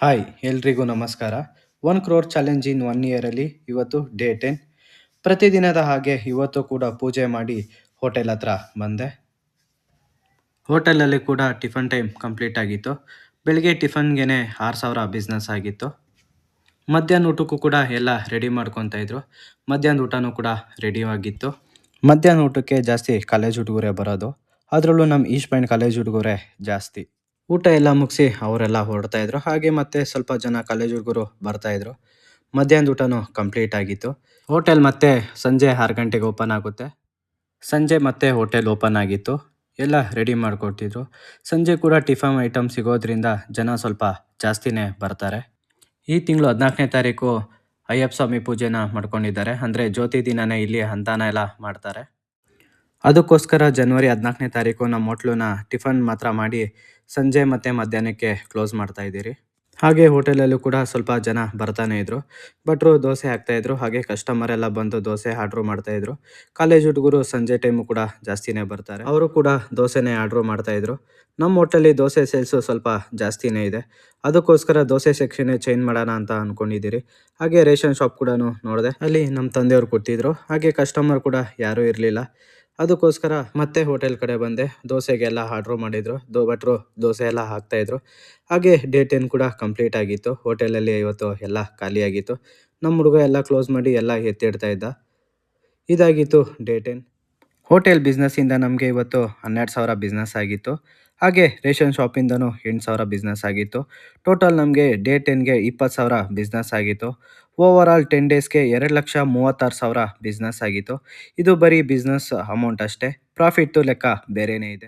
Hi ಎಲ್ರಿಗೂ ನಮಸ್ಕಾರ. One crore challenge in one ಇಯರಲ್ಲಿ ಇವತ್ತು ಡೇ ಟೆನ್ ಪ್ರತಿದಿನದ ಹಾಗೆ ಇವತ್ತು ಕೂಡ ಪೂಜೆ ಮಾಡಿ ಹೋಟೆಲ್ ಹತ್ರ ಬಂದೆ. ಹೋಟೆಲಲ್ಲಿ ಕೂಡ ಟಿಫನ್ ಟೈಮ್ ಕಂಪ್ಲೀಟ್ ಆಗಿತ್ತು. ಬೆಳಿಗ್ಗೆ ಟಿಫನ್ಗೆ ಆರು ಸಾವಿರ ಬಿಸ್ನೆಸ್ ಆಗಿತ್ತು. ಮಧ್ಯಾಹ್ನ ಊಟಕ್ಕೂ ಕೂಡ ಎಲ್ಲ ರೆಡಿ ಮಾಡ್ಕೊತಾ ಇದ್ರು. ಮಧ್ಯಾಹ್ನ ಊಟನೂ ಕೂಡ ರೆಡಿ ಆಗಿತ್ತು. ಮಧ್ಯಾಹ್ನ ಊಟಕ್ಕೆ ಜಾಸ್ತಿ ಕಾಲೇಜ್ ಹುಡುಗರೇ ಬರೋದು. ಅದರಲ್ಲೂ ನಮ್ಮ ಈಸ್ಟ್ ಪಾಯಿಂಟ್ ಕಾಲೇಜ್ ಹುಡುಗರೇ ಜಾಸ್ತಿ. ಊಟ ಎಲ್ಲ ಮುಗಿಸಿ ಅವರೆಲ್ಲ ಹೊರಡ್ತಾ ಇದ್ರು. ಹಾಗೆ ಮತ್ತೆ ಸ್ವಲ್ಪ ಜನ ಕಾಲೇಜ್ ಹುಡುಗರು ಬರ್ತಾ ಇದ್ರು. ಮಧ್ಯಾಹ್ನದ ಊಟನೂ ಕಂಪ್ಲೀಟ್ ಆಗಿತ್ತು. ಹೋಟೆಲ್ ಮತ್ತೆ ಸಂಜೆ ಆರು ಗಂಟೆಗೆ ಓಪನ್ ಆಗುತ್ತೆ. ಸಂಜೆ ಮತ್ತೆ ಹೋಟೆಲ್ ಓಪನ್ ಆಗಿತ್ತು. ಎಲ್ಲ ರೆಡಿ ಮಾಡಿಕೊಡ್ತಿದ್ರು ಸಂಜೆ ಕೂಡ ಟಿಫನ್ ಐಟಮ್ ಸಿಗೋದ್ರಿಂದ ಜನ ಸ್ವಲ್ಪ ಜಾಸ್ತಿನೇ ಬರ್ತಾರೆ. ಈ ತಿಂಗಳು ಹದಿನಾಲ್ಕನೇ ತಾರೀಕು ಅಯ್ಯಪ್ಪ ಸ್ವಾಮಿ ಪೂಜೆನ ಮಾಡ್ಕೊಂಡಿದ್ದಾರೆ. ಅಂದರೆ ಜ್ಯೋತಿ ದಿನನೇ ಇಲ್ಲಿ ಹಂತಾನ ಎಲ್ಲ ಮಾಡ್ತಾರೆ. ಅದಕ್ಕೋಸ್ಕರ ಜನವರಿ ಹದಿನಾಲ್ಕನೇ ತಾರೀಕು ನಮ್ಮ ಹೋಟ್ಲನ್ನ ಟಿಫನ್ ಮಾತ್ರ ಮಾಡಿ ಸಂಜೆ ಮತ್ತು ಮಧ್ಯಾಹ್ನಕ್ಕೆ ಕ್ಲೋಸ್ ಮಾಡ್ತಾ ಇದ್ದೀರಿ. ಹಾಗೆ ಹೋಟೆಲಲ್ಲೂ ಕೂಡ ಸ್ವಲ್ಪ ಜನ ಬರ್ತಾನೆ ಇದ್ರು. ಭಟ್ರು ದೋಸೆ ಹಾಕ್ತಾಯಿದ್ರು ಹಾಗೆ ಕಸ್ಟಮರ್ ಎಲ್ಲ ಬಂದು ದೋಸೆ ಆರ್ಡ್ರು ಮಾಡ್ತಾಯಿದ್ರು ಕಾಲೇಜ್ ಹುಡುಗರು ಸಂಜೆ ಟೈಮು ಕೂಡ ಜಾಸ್ತಿನೇ ಬರ್ತಾರೆ. ಅವರು ಕೂಡ ದೋಸೆನೇ ಆರ್ಡ್ರು ಮಾಡ್ತಾಯಿದ್ರು ನಮ್ಮ ಹೋಟೆಲಲ್ಲಿ ದೋಸೆ ಸೇಲ್ಸು ಸ್ವಲ್ಪ ಜಾಸ್ತಿನೇ ಇದೆ. ಅದಕ್ಕೋಸ್ಕರ ದೋಸೆ ಸೆಕ್ಷನ್ನೇ ಚೇಂಜ್ ಮಾಡೋಣ ಅಂತ ಅಂದ್ಕೊಂಡಿದ್ದೀರಿ ಹಾಗೆ ರೇಷನ್ ಶಾಪ್ ಕೂಡ ನೋಡಿದೆ. ಅಲ್ಲಿ ನಮ್ಮ ತಂದೆಯವರು ಕೊಟ್ಟಿದ್ರು. ಹಾಗೆ ಕಸ್ಟಮರ್ ಕೂಡ ಯಾರೂ ಇರಲಿಲ್ಲ. ಅದಕ್ಕೋಸ್ಕರ ಮತ್ತೆ ಹೋಟೆಲ್ ಕಡೆ ಬಂದೆ. ದೋಸೆಗೆಲ್ಲ ಆರ್ಡ್ರು ಮಾಡಿದ್ರು. ದೋ ಭಟ್ರು ದೋಸೆ ಎಲ್ಲ ಹಾಕ್ತಾಯಿದ್ರು ಹಾಗೆ ಡೇ ಟೆನ್ ಕೂಡ ಕಂಪ್ಲೀಟ್ ಆಗಿತ್ತು. ಹೋಟೆಲಲ್ಲಿ ಇವತ್ತು ಎಲ್ಲ ಖಾಲಿಯಾಗಿತ್ತು ನಮ್ಮ ಹುಡುಗ ಎಲ್ಲ ಕ್ಲೋಸ್ ಮಾಡಿ ಎಲ್ಲ ಎತ್ತಿಡ್ತಾ ಇದ್ದ. ಇದಾಗಿತ್ತು ಡೇ ಟೆನ್ ಹೋಟೆಲ್ ಬಿಸ್ನೆಸ್ಸಿಂದ ನಮಗೆ ಇವತ್ತು ಹನ್ನೆರಡು ಸಾವಿರ ಬಿಸ್ನೆಸ್ ಆಗಿತ್ತು. ಹಾಗೆ ರೇಷನ್ ಶಾಪಿಂದನೂ ಎಂಟು ಸಾವಿರ ಬಿಸ್ನೆಸ್ ಆಗಿತ್ತು. ಟೋಟಲ್ ನಮಗೆ ಡೇ ಟೆನ್ಗೆ ಇಪ್ಪತ್ತು ಸಾವಿರ ಬಿಸ್ನೆಸ್ ಆಗಿತ್ತು. ಓವರ್ ಆಲ್ ಟೆನ್ ಡೇಸ್ಗೆ ಎರಡು ಲಕ್ಷ ಮೂವತ್ತಾರು ಸಾವಿರ ಬಿಸ್ನೆಸ್ ಆಗಿತ್ತು. ಇದು ಬರೀ ಬಿಸ್ನೆಸ್ ಅಮೌಂಟ್ ಅಷ್ಟೇ. ಪ್ರಾಫಿಟ್ಟು ಲೆಕ್ಕ ಬೇರೆಯೇ ಇದೆ.